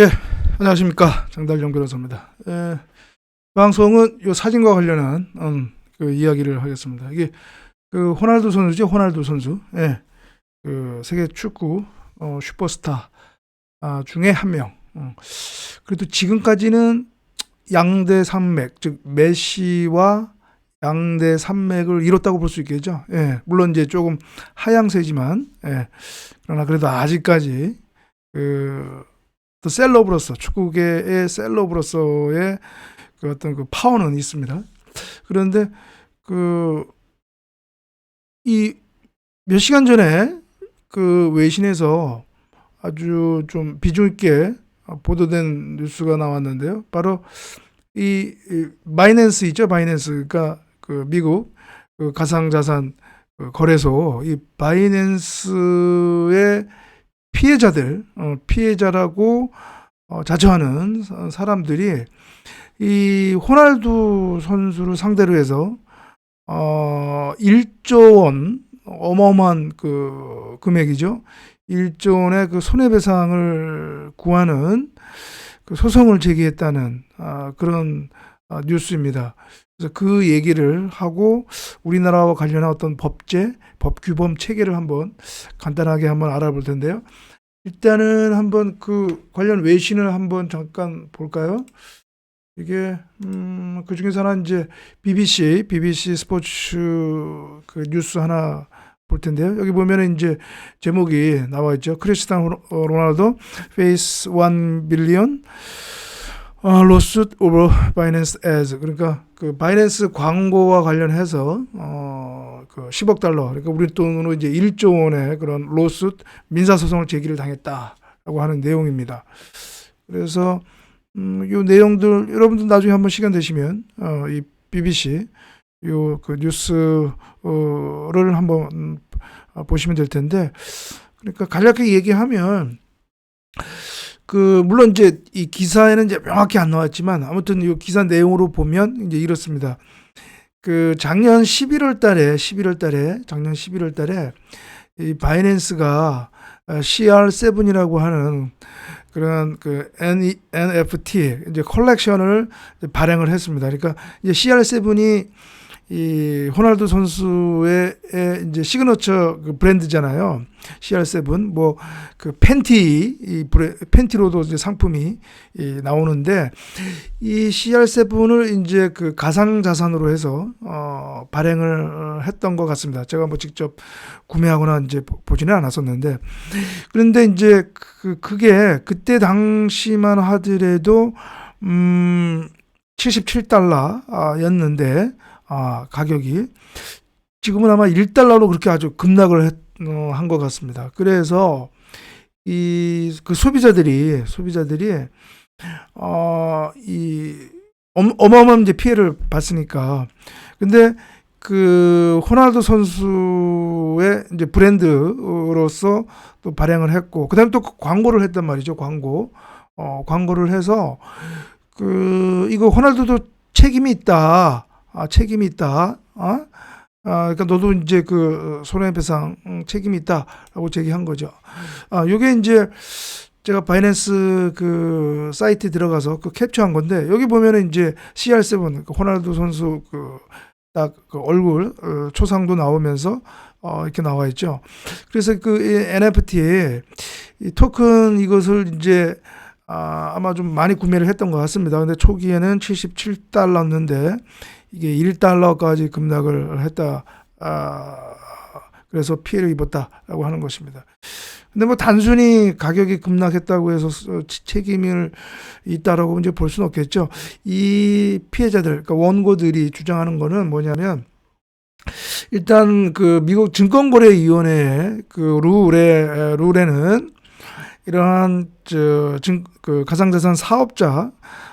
예, 안녕하십니까 장달정 변호사입니다. 예, 방송은 요 사진과 관련한 음, 그 이야기를 하겠습니다. 이게 그 호날두 선수죠, 호날두 선수. 예, 그 세계 축구 어, 슈퍼스타 아, 중에 한 명. 어. 그래도 지금까지는 양대 산맥, 즉 메시와 양대 산맥을 이뤘다고 볼 수 있겠죠. 예, 물론 이제 조금 하향세지만, 예, 그러나 그래도 아직까지 그 또 셀럽으로서 축구계의 셀럽으로서의 그 어떤 그 파워는 있습니다. 그런데 그 이 몇 시간 전에 그 외신에서 아주 좀 비중 있게 보도된 뉴스가 나왔는데요. 바로 이, 이 바이낸스 있죠, 바이낸스. 그러니까 그 미국 그 가상자산 그 거래소 이 바이낸스의 피해자들, 어, 피해자라고 어, 자처하는 사- 사람들이 이 호날두 선수를 상대로 해서 어 1조 원 어마어마한 그 금액이죠. 1조 원의 그 손해배상을 구하는 그 소송을 제기했다는 아, 그런 아, 뉴스입니다. 그래서 그 얘기를 하고 우리나라와 관련한 어떤 법제, 법 규범 체계를 한번 간단하게 한번 알아볼 텐데요. 일단은 한번 그 관련 외신을 한번 잠깐 볼까요? 이게 음, 그 중에서 하나 이제 BBC, BBC 스포츠 그 뉴스 하나 볼 텐데요. 여기 보면은 이제 제목이 나와 있죠. 크리스티아노 로- 어, 로날도 face 1 billion 어, lawsuit over. 그러니까 그 바이낸스 광고와 관련해서 어, 그 10억 달러, 그러니까 우리 돈으로 이제 1조 원의 그런 로스 민사 소송을 제기를 당했다라고 하는 내용입니다. 그래서 음, 요 내용들 여러분들 나중에 한번 시간 되시면 어, 이 BBC 요그 뉴스를 한번 음, 어, 보시면 될 텐데 그러니까 간략하게 얘기하면 그 물론 이제 이 기사에는 이제 명확히 안 나왔지만 아무튼 이 기사 내용으로 보면 이제 이렇습니다. 그 작년 11월 달에 11월 달에 작년 11월 달에 이 바이낸스가 CR7이라고 하는 그런 그 NFT 이제 컬렉션을 발행을 했습니다. 그러니까 이제 CR7이 이 호날두 선수의 의 이제 시그너처 그 브랜드잖아요. CR7 뭐 그 팬티 이 브레, 팬티로도 이제 상품이 이 나오는데 이 CR7을 이제 그 가상 자산으로 해서 어 발행을 했던 것 같습니다. 제가 뭐 직접 구매하거나 이제 보- 보지는 않았었는데 그런데 이제 그 그게 그때 당시만 하더라도 음 77달러였는데 아 가격이 지금은 아마 1달러로 그렇게 아주 급락을 어, 한것 같습니다. 그래서 이 그 소비자들이 소비자들이 어이 어마어마한 이제 피해를 봤으니까. 근데 그 호날두 선수의 이제 브랜드로서 또 발행을 했고 그다음에 또 광고를 했단 말이죠 광고. 어 광고를 해서 그 이거 호날두도 책임이 있다 아 책임이 있다 어? 아, 그러니까 너도 이제 그 손해배상 음, 책임이 있다라고 제기한 거죠. 아, 요게 이제 제가 바이낸스 그 사이트에 들어가서 그 캡처한 건데 여기 보면은 이제 CR7 그 호날두 선수 그딱그 얼굴 어, 초상도 나오면서 어, 이렇게 나와 있죠. 그래서 그 NFT 이 토큰 이것을 이제 아, 아마 좀 많이 구매를 했던 것 같습니다. 근데 초기에는 77달러였는데 이게 1달러까지 급락을 했다. 아, 그래서 피해를 입었다라고 하는 것입니다. 근데 뭐 단순히 가격이 급락했다고 해서 어, 치- 책임을 있다라고 이제 볼 수는 없겠죠. 이 피해자들, 그러니까 원고들이 주장하는 거는 뭐냐면 일단 그 미국 증권거래위원회 그 룰에 룰에는 이러한 저 증 그 가상자산 사업자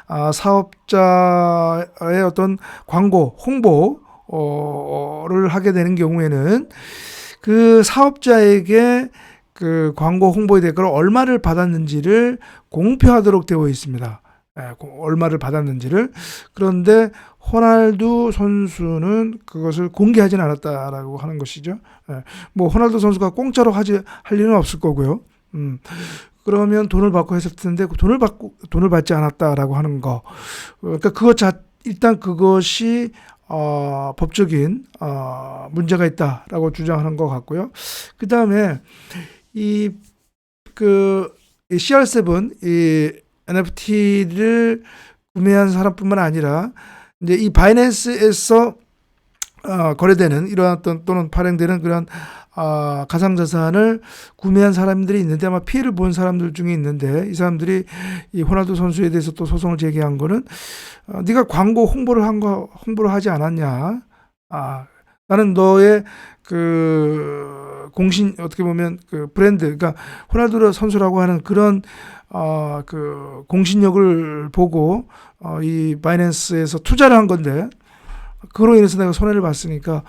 아 사업자의 어떤 광고 홍보를 하게 되는 경우에는 그 사업자에게 그 광고 홍보의 대가로 얼마를 받았는지를 공표하도록 되어 있습니다. 예, 고- 얼마를 받았는지를 그런데 호날두 선수는 그것을 공개하지는 않았다라고 하는 것이죠. 예, 뭐 호날두 선수가 공짜로 하지 할 일은 없을 거고요. 음, 그러면 돈을 받고 했을 텐데 그 돈을 받고 돈을 받지 않았다라고 하는 거. 그러니까 그것 자 일단 그것이 어, 법적인 어, 문제가 있다라고 주장하는 것 같고요. 그 다음에 이 그 CR7 이 NFT를 구매한 사람뿐만 아니라 이제 이 바이낸스에서 어, 거래되는 이러한 어떤 또는 발행되는 그런 아, 가상자산을 구매한 사람들이 있는데 아마 피해를 본 사람들 중에 있는데 이 사람들이 이 호날두 선수에 대해서 또 소송을 제기한 거는 어, 네가 광고 홍보를 한 거 홍보를 하지 않았냐? 아, 나는 너의 그 공신 어떻게 보면 그 브랜드 그러니까 호날두 선수라고 하는 그런 어, 그 공신력을 보고 어, 이 바이낸스에서 투자를 한 건데 그로 인해서 내가 손해를 봤으니까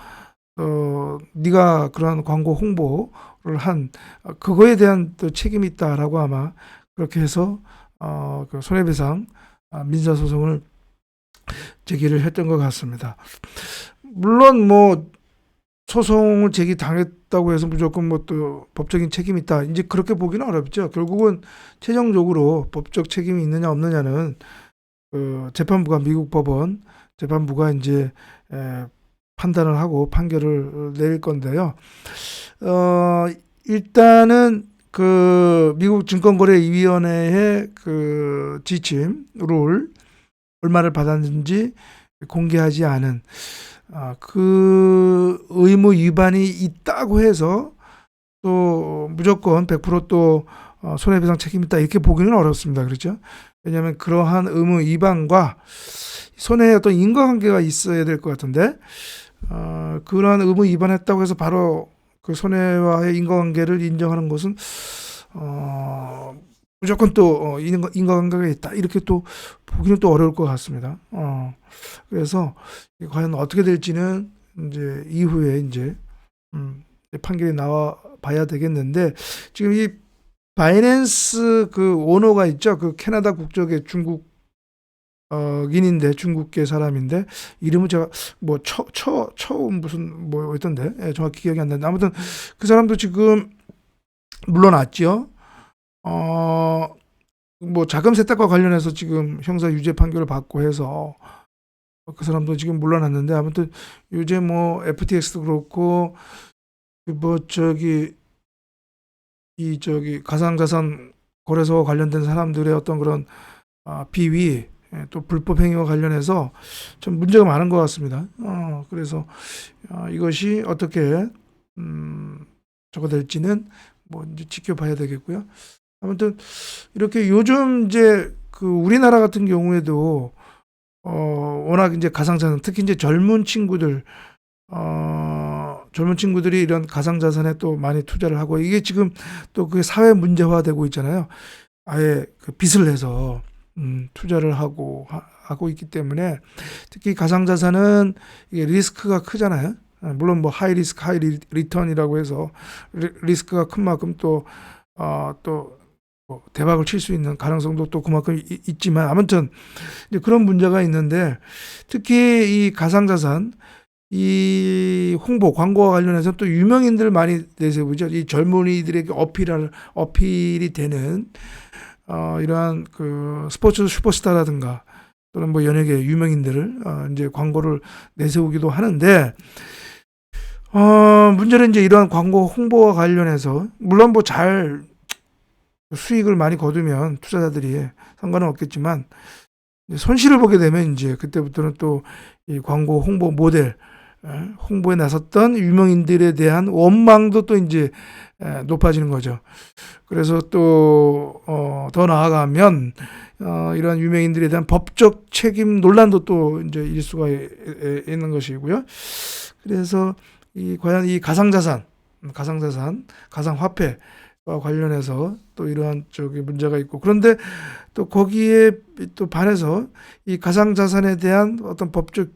어, 네가 그런 광고 홍보를 한 어, 그거에 대한 또 책임이 있다라고 아마 그렇게 해서 어, 그 손해배상 아, 민사 소송을 제기를 했던 것 같습니다. 물론 뭐 소송을 제기 당했다고 해서 무조건 뭐 또 법적인 책임이 있다. 이제 그렇게 보기는 어렵죠. 결국은 최종적으로 법적 책임이 있느냐 없느냐는 그 재판부가 미국 법원 재판부가 이제 에, 판단을 하고 판결을 내릴 건데요. 어, 일단은 그 미국 증권거래위원회의 그 지침 룰 얼마를 받았는지 공개하지 않은 아, 그 의무 위반이 있다고 해서 또 무조건 100%또 어, 손해배상 책임 있다 이렇게 보기는 어렵습니다. 그렇죠? 왜냐하면 그러한 의무 위반과 손해의 어떤 인과관계가 있어야 될 것 같은데 어, 그러한 의무 위반했다고 해서 바로 그 손해와의 인과관계를 인정하는 것은 어, 무조건 또 어, 인과, 인과관계가 있다 이렇게 또 보기는 또 어려울 것 같습니다. 어, 그래서 과연 어떻게 될지는 이제 이후에 이제 음, 판결이 나와 봐야 되겠는데 지금 이 바이낸스 그 오너가 있죠. 그 캐나다 국적의 중국 어인인데 중국계 사람인데 이름은 제가 뭐처처 처음 무슨 뭐 있던데 예, 정확히 기억이 안 나는데 아무튼 그 사람도 지금 물러났죠. 어뭐 자금 세탁과 관련해서 지금 형사 유죄 판결을 받고 해서 그 사람도 지금 물러났는데 아무튼 요새 뭐 FTX도 그렇고 뭐 저기 이 저기 가상자산 거래소와 관련된 사람들의 어떤 그런 아, 비위 예, 또 불법 행위와 관련해서 좀 문제가 많은 것 같습니다. 어, 그래서 어, 이것이 어떻게 음, 저거 될지는 뭐 이제 지켜봐야 되겠고요. 아무튼 이렇게 요즘 이제 그 우리나라 같은 경우에도 어, 워낙 이제 가상자산 특히 이제 젊은 친구들 어, 젊은 친구들이 이런 가상자산에 또 많이 투자를 하고 이게 지금 또 그게 사회 문제화되고 있잖아요. 아예 그 빚을 내서 음, 투자를 하고 하, 고 있기 때문에 특히 가상자산은 이게 리스크가 크잖아요. 아, 물론 뭐 하이 리스크 하이 리턴이라고 해서 리, 스크가 큰 만큼 또 어, 또 뭐 대박을 칠 수 있는 가능성도 또 그만큼 이, 있지만 아무튼 이제 그런 문제가 있는데 특히 이 가상자산 이 홍보 광고와 관련해서 또 유명인들 많이 내세우죠. 이 젊은이들에게 어필할 어필이 되는 어, 이러한 그 스포츠 슈퍼스타라든가 또는 뭐 연예계 유명인들을 어, 이제 광고를 내세우기도 하는데 어, 문제는 이제 이러한 광고 홍보와 관련해서 물론 뭐 잘 수익을 많이 거두면 투자자들이 상관은 없겠지만 손실을 보게 되면 이제 그때부터는 또 이 광고 홍보 모델 홍보에 나섰던 유명인들에 대한 원망도 또 이제 높아지는 거죠. 그래서 또, 어, 더 나아가면, 어, 이런 유명인들에 대한 법적 책임 논란도 또 이제 일 수가 있는 것이고요. 그래서 이, 과연 이 가상자산, 가상자산, 가상화폐, 와 관련해서 또 이러한 저기 문제가 있고 그런데 또 거기에 또 반해서 이 가상자산에 대한 어떤 법적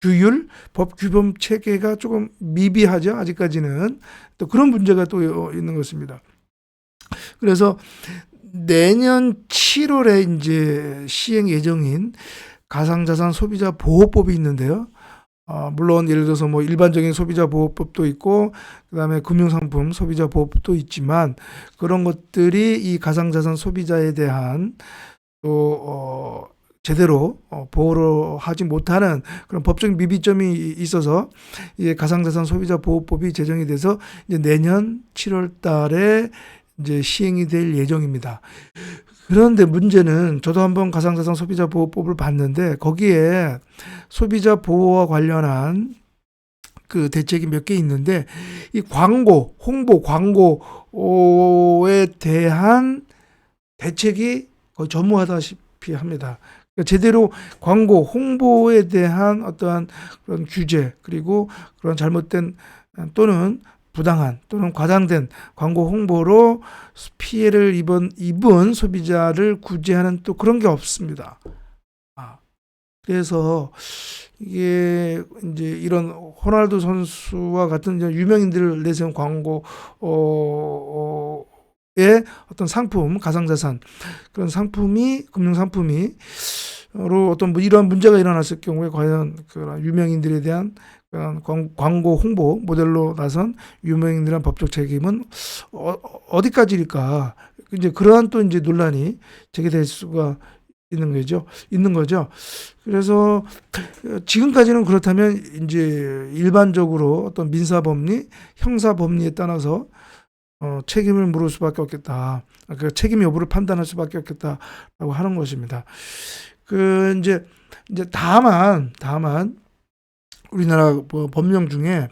규율, 법 규범 체계가 조금 미비하죠. 아직까지는 또 그런 문제가 또 있는 것입니다. 그래서 내년 7월에 이제 시행 예정인 가상자산 소비자 보호법이 있는데요. 어, 물론 예를 들어서 뭐 일반적인 소비자 보호법도 있고 그다음에 금융상품 소비자 보호법도 있지만 그런 것들이 이 가상자산 소비자에 대한 또 어, 제대로 어, 보호를 하지 못하는 그런 법적 미비점이 있어서 이제 가상자산 소비자 보호법이 제정이 돼서 이제 내년 7월 달에 이제 시행이 될 예정입니다. 그런데 문제는 저도 한번 가상자산 소비자 보호법을 봤는데 거기에 소비자 보호와 관련한 그 대책이 몇 개 있는데 이 광고, 홍보, 광고에 대한 대책이 거의 전무하다시피 합니다. 그러니까 제대로 광고, 홍보에 대한 어떠한 그런 규제 그리고 그런 잘못된 또는 부당한 또는 과장된 광고 홍보로 피해를 입은, 입은 소비자를 구제하는 또 그런 게 없습니다. 아, 그래서 이게 이제 이런 호날두 선수와 같은 유명인들을 내세운 광고, 어, 의 어떤 상품, 가상자산, 그런 상품이, 금융 상품이, 로 어떤 뭐 이러한 문제가 일어났을 경우에 과연 그런 유명인들에 대한 그런 광- 광고 홍보 모델로 나선 유명인들한 법적 책임은 어, 어디까지일까? 이제 그러한 또 이제 논란이 제기될 수가 있는 거죠. 있는 거죠. 그래서 지금까지는 그렇다면 이제 일반적으로 어떤 민사 법리, 형사 법리에 따라서 어, 책임을 물을 수밖에 없겠다. 그 책임 여부를 판단할 수밖에 없겠다라고 하는 것입니다. 그 이제 이제 다만 다만 우리나라 뭐 법령 중에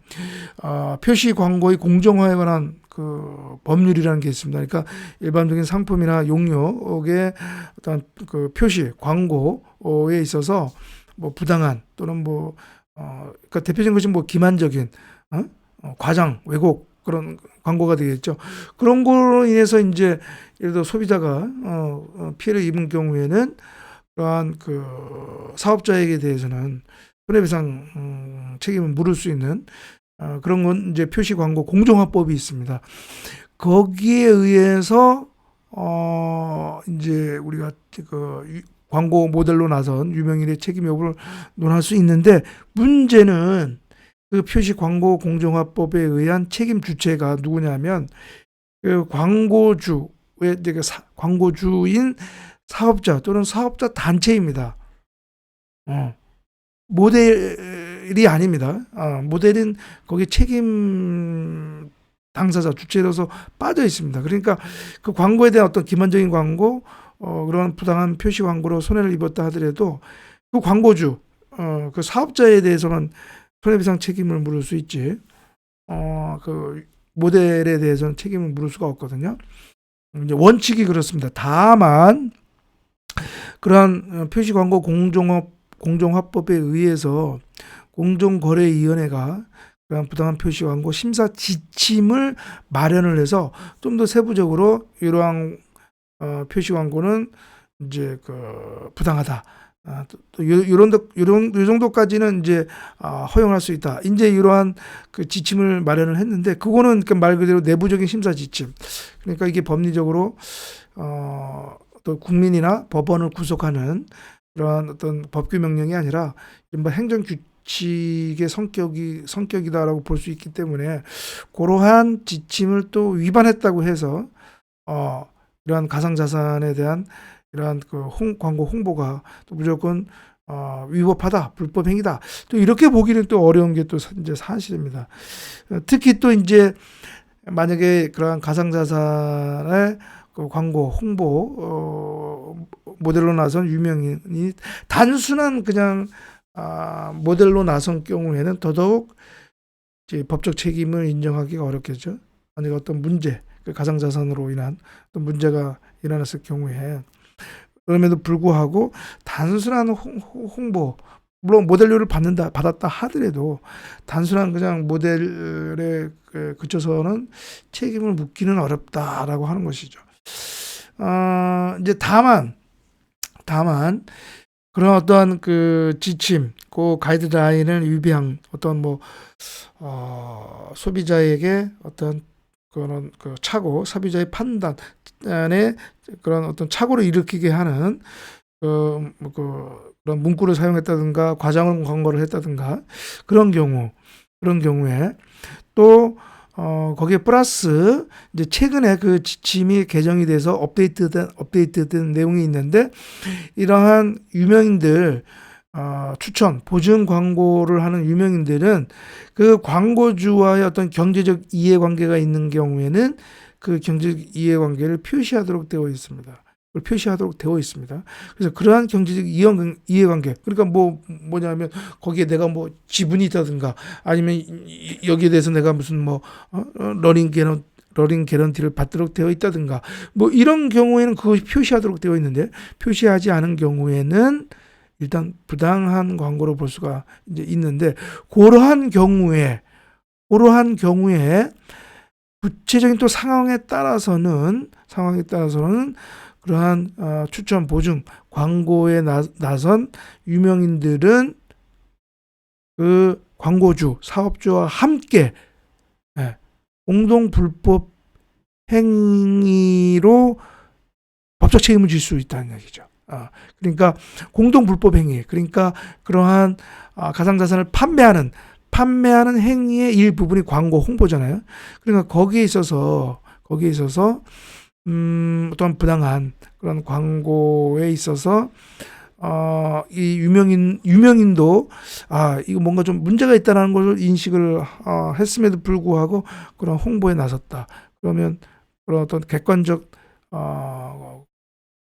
어, 표시 광고의 공정화에 관한 그 법률이라는 게 있습니다. 그러니까 일반적인 상품이나 용역의 어떤 그 표시 광고에 있어서 뭐 부당한 또는 뭐 어, 그러니까 대표적인 것이 뭐 기만적인 어? 어, 과장 왜곡 그런 광고가 되겠죠. 그런 거로 인해서 이제 예를 들어 소비자가 어, 어, 피해를 입은 경우에는 그러한 그 사업자에게 대해서는 손해배상 음, 책임을 물을 수 있는 어, 그런 건 이제 표시 광고 공정화법이 있습니다. 거기에 의해서 어 이제 우리가 그 유- 광고 모델로 나선 유명인의 책임 여부를 논할 수 있는데 문제는 그 표시 광고 공정화법에 의한 책임 주체가 누구냐면 그 광고주의 그 사- 광고주인 사업자 또는 사업자 단체입니다. 어. 모델이 아닙니다. 아, 모델은 거기 책임 당사자 주체로서 빠져 있습니다. 그러니까 그 광고에 대한 어떤 기만적인 광고, 어, 그런 부당한 표시 광고로 손해를 입었다 하더라도 그 광고주, 어, 그 사업자에 대해서는 손해배상 책임을 물을 수 있지. 어, 그 모델에 대해서는 책임을 물을 수가 없거든요. 이제 원칙이 그렇습니다. 다만 그러한 어, 표시 광고 공정화 공정화법에 의해서 공정거래위원회가 그런 부당한 표시 광고 심사 지침을 마련을 해서 좀 더 세부적으로 이러한 어, 표시 광고는 이제 그 부당하다. 아, 또, 또 요- 요런 요 정도까지는 이제 아, 허용할 수 있다. 이제 이러한 그 지침을 마련을 했는데 그거는 그말 그대로 내부적인 심사 지침. 그러니까 이게 법리적으로 어, 또 국민이나 법원을 구속하는 그러한 어떤 법규 명령이 아니라 이른바 행정 규칙의 성격이 성격이다라고 볼 수 있기 때문에 그러한 지침을 또 위반했다고 해서 어 이러한 가상 자산에 대한 이러한 그 홍, 광고 홍보가 또 무조건 어, 위법하다, 불법 행위다. 또 이렇게 보기는 또 어려운 게 또 이제 사실입니다. 어, 특히 또 이제 만약에 그러한 가상 자산의 그 광고 홍보 어, 모델로 나선 유명인이 단순한 그냥 아, 모델로 나선 경우에는 더더욱 이제 법적 책임을 인정하기가 어렵겠죠. 만약 어떤 문제, 그 가상자산으로 인한 어떤 문제가 일어났을 경우에 그럼에도 불구하고 단순한 홍, 홍보 물론 모델료를 받는다 받았다 하더라도 단순한 그냥 모델에 그 그쳐서는 책임을 묻기는 어렵다라고 하는 것이죠. 어, 이제 다만 다만 그런 어떠한 그 지침, 그 가이드라인을 위배한 어떤 뭐 어, 소비자에게 어떤 그런 그 착오, 소비자의 판단에 그런 어떤 착오를 일으키게 하는 그, 뭐 그, 그런 문구를 사용했다든가 과장 광고를 했다든가 그런 경우 그런 경우에 또 어, 거기에 플러스 이제 최근에 그 지침이 개정이 돼서 업데이트된 업데이트된 내용이 있는데 이러한 유명인들 어, 추천 보증 광고를 하는 유명인들은 그 광고주와의 어떤 경제적 이해관계가 있는 경우에는 그 경제적 이해관계를 표시하도록 되어 있습니다. 표시하도록 되어 있습니다. 그래서 그러한 경제적 이해- 이해관계, 그러니까 뭐 뭐냐면 거기에 내가 뭐 지분이 있다든가 아니면 여기에 대해서 내가 무슨 뭐 어, 어, 러닝 개런 러닝 개런티를 받도록 되어 있다든가 뭐 이런 경우에는 그것이 표시하도록 되어 있는데 표시하지 않은 경우에는 일단 부당한 광고로 볼 수가 이제 있는데 그러한 경우에 그러한 경우에 구체적인 또 상황에 따라서는 상황에 따라서는 그러한 어, 추천 보증 광고에 나, 나선 유명인들은 그 광고주 사업주와 함께 예, 공동 불법 행위로 법적 책임을 질 수 있다는 얘기죠. 아, 그러니까 공동 불법 행위, 그러니까 그러한 아, 가상 자산을 판매하는 판매하는 행위의 일부분이 광고 홍보잖아요. 그러니까 거기에 있어서 거기에 있어서 음, 어떤 부당한 그런 광고에 있어서 어, 이 유명인 유명인도 아 이거 뭔가 좀 문제가 있다는 것을 인식을 어, 했음에도 불구하고 그런 홍보에 나섰다. 그러면 그런 어떤 객관적 어,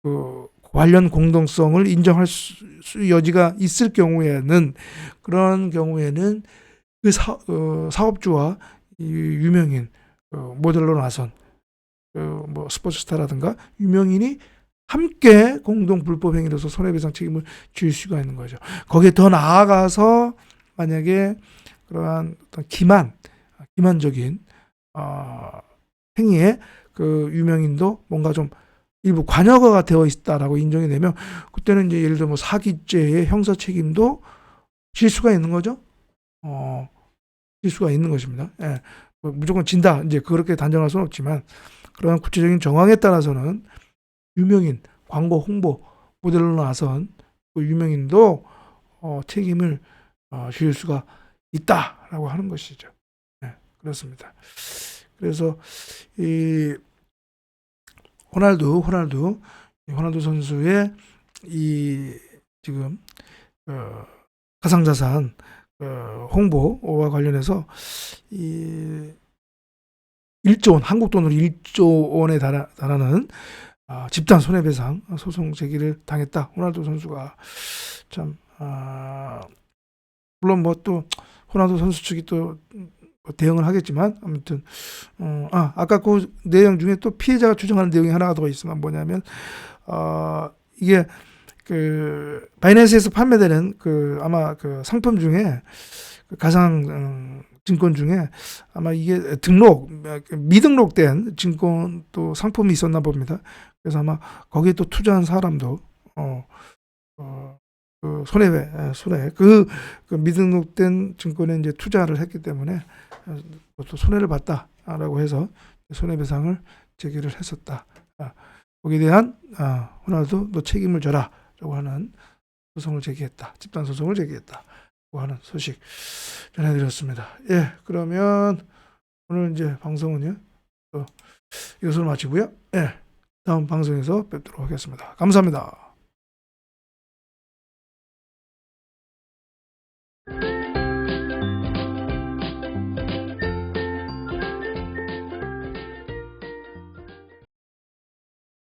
그 관련 공동성을 인정할 수, 수 여지가 있을 경우에는 그런 경우에는 그 사, 어, 사업주와 이 유명인 어, 모델로 나선 그뭐 스포츠 스타라든가 유명인이 함께 공동 불법 행위로서 손해배상 책임을 질 수가 있는 거죠. 거기에 더 나아가서 만약에 그러한 어떤 기만, 기만적인 어, 행위에 그 유명인도 뭔가 좀 일부 관여가 되어 있다라고 인정이 되면 그때는 이제 예를 들어 뭐 사기죄의 형사 책임도 질 수가 있는 거죠. 어, 질 수가 있는 것입니다. 예. 뭐 무조건 진다. 이제 그렇게 단정할 수는 없지만 그러한 구체적인 정황에 따라서는 유명인 광고 홍보 모델로 나선 그 유명인도 어, 책임을 어, 질 수가 있다라고 하는 것이죠. 네, 그렇습니다. 그래서 이 호날두 호날두 이 호날두 선수의 이 지금 어, 가상자산 어, 홍보와 관련해서 이 1조 원, 한국 돈으로 1조 원에 달하, 달하는 아, 집단 손해배상 소송 제기를 당했다. 호날두 선수가 참 아, 물론 뭐 또 호날두 선수 측이 또뭐 대응을 하겠지만 아무튼 어, 아 아까 그 내용 중에 또 피해자가 주장하는 내용이 하나가 더 있으면 뭐냐면 어, 이게 그 바이낸스에서 판매되는 그 아마 그 상품 중에 그 가상 음, 증권 중에 아마 이게 등록 미등록된 증권 또 상품이 있었나 봅니다. 그래서 아마 거기에 또 투자한 사람도 어, 어, 그 손해 에, 손해 그, 그 미등록된 증권에 이제 투자를 했기 때문에 어, 또 손해를 봤다라고 해서 손해배상을 제기를 했었다. 아, 거기에 대한 아, 호날두 너 책임을 져라라고 하는 소송을 제기했다. 집단 소송을 제기했다 고 하는 소식 전해드렸습니다. 예, 그러면 오늘 이제 방송은요 또 이것으로 마치고요. 예, 다음 방송에서 뵙도록 하겠습니다. 감사합니다.